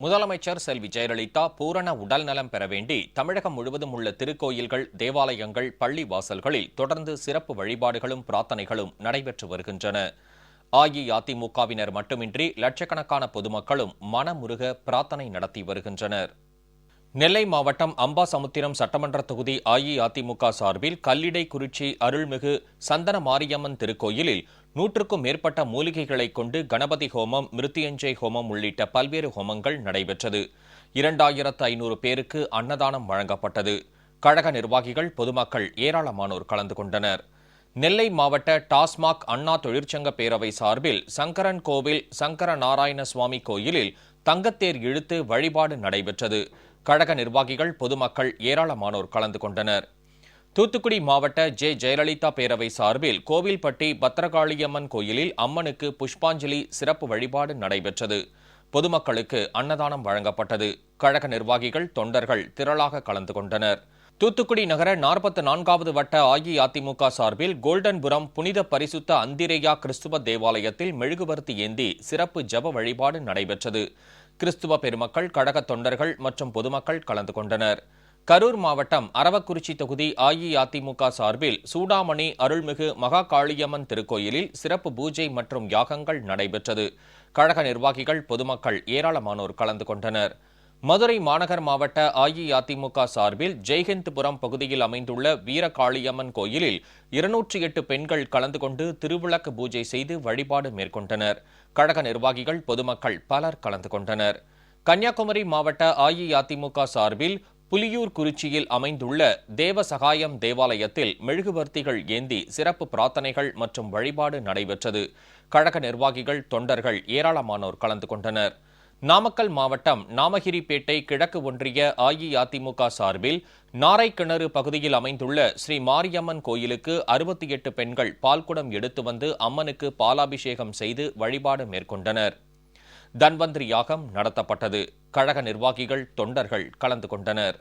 முதலமைச்சர் செல்வி ஜெயலலிதா பூரண உடல்நலம் பெற வேண்டி தமிழகம் முழுவதும் உள்ள திருக்கோயில்கள் தேவாலயங்கள் பள்ளி வாசல்களில் தொடர்ந்து சிறப்பு வழிபாடுகளும் பிரார்த்தனைகளும் நடைபெற்று வருகின்றன. அஇஅதிமுகவினர் மட்டுமின்றி லட்சக்கணக்கான பொதுமக்களும் மனமுருக பிரார்த்தனை நடத்தி வருகின்றனர். நெல்லை மாவட்டம் அம்பாசமுத்திரம் சட்டமன்ற தொகுதி அஇஅதிமுக சார்பில் கல்லிடை குறிச்சி அருள்மிகு சந்தன மாரியம்மன் திருக்கோயிலில் நூற்றுக்கும் மேற்பட்ட மூலிகைகளைக் கொண்டு கணபதி ஹோமம் மிருத்தியஞ்சை ஹோமம் உள்ளிட்ட பல்வேறு ஹோமங்கள் நடைபெற்றது. இரண்டாயிரத்து ஐநூறு பேருக்கு அன்னதானம் வழங்கப்பட்டது. கழக நிர்வாகிகள் பொதுமக்கள் ஏராளமானோர் கலந்து கொண்டனர். நெல்லை மாவட்ட டாஸ்மாக் அண்ணா தொழிற்சங்க பேரவை சார்பில் சங்கரன் கோவில் சங்கர நாராயண சுவாமி கோயிலில் தங்கத்தேர் இழுத்து வழிபாடு நடைபெற்றது. கழக நிர்வாகிகள் பொதுமக்கள் ஏராளமானோர் கலந்து கொண்டனர். தூத்துக்குடி மாவட்ட ஜே. ஜெயலலிதா பேரவை சார்பில் கோவில்பட்டி பத்திரகாளியம்மன் கோயிலில் அம்மனுக்கு புஷ்பாஞ்சலி சிறப்பு வழிபாடு நடைபெற்றது. பொதுமக்களுக்கு அன்னதானம் வழங்கப்பட்டது. கழக நிர்வாகிகள் தொண்டர்கள் திரளாக கலந்து கொண்டனர். தூத்துக்குடி நகர நாற்பத்தி நான்காவது வட்ட அஇஅதிமுக சார்பில் கோல்டன்புரம் புனித பரிசுத்த அந்திரேயா கிறிஸ்துவ தேவாலயத்தில் மெழுகுவர்த்தி ஏந்தி சிறப்பு ஜப வழிபாடு நடைபெற்றது. கிறிஸ்துவ பெருமக்கள் கழக தொண்டர்கள் மற்றும் பொதுமக்கள் கலந்து கொண்டனர். கரூர் மாவட்டம் அரவக்குறிச்சி தொகுதி அஇஅதிமுக சார்பில் சூடாமணி அருள்மிகு மகா காளியம்மன் திருக்கோயிலில் சிறப்பு பூஜை மற்றும் யாகங்கள் நடைபெற்றது. கழக நிர்வாகிகள் பொதுமக்கள் ஏராளமானோர் கலந்து கொண்டனர். மதுரை மாநகர் மாவட்ட அஇஅதிமுக சார்பில் ஜெய்ஹிந்த்புரம் பகுதியில் அமைந்துள்ள வீரகாளியம்மன் கோயிலில் இருநூற்றி எட்டு பெண்கள் கலந்து கொண்டு திருவிளக்கு பூஜை செய்து வழிபாடு மேற்கொண்டனர். கழக நிர்வாகிகள் பொதுமக்கள் பலர் கலந்து கொண்டனர். கன்னியாகுமரி மாவட்ட அஇஅதிமுக சார்பில் புலியூர் குறிச்சியில் அமைந்துள்ள தேவசகாயம் தேவாலயத்தில் மெழுகுவர்த்திகள் ஏந்தி சிறப்பு பிரார்த்தனைகள் மற்றும் வழிபாடு நடைபெற்றது. கழக நிர்வாகிகள் தொண்டர்கள் ஏராளமானோர் கலந்து கொண்டனர். நாமக்கல் மாவட்டம் நாமகிரிப்பேட்டை கிழக்கு ஒன்றிய அஇஅதிமுக சார்பில் நாரைக்கிணறு பகுதியில் அமைந்துள்ள ஸ்ரீ மாரியம்மன் கோயிலுக்கு அறுபத்தி எட்டு பெண்கள் பால்குடம் எடுத்து வந்து அம்மனுக்கு பாலாபிஷேகம் செய்து வழிபாடு மேற்கொண்டனர். தன்வந்திரி யாகம் நடத்தப்பட்டது. கழக நிர்வாகிகள் தொண்டர்கள் கலந்து கொண்டனர்.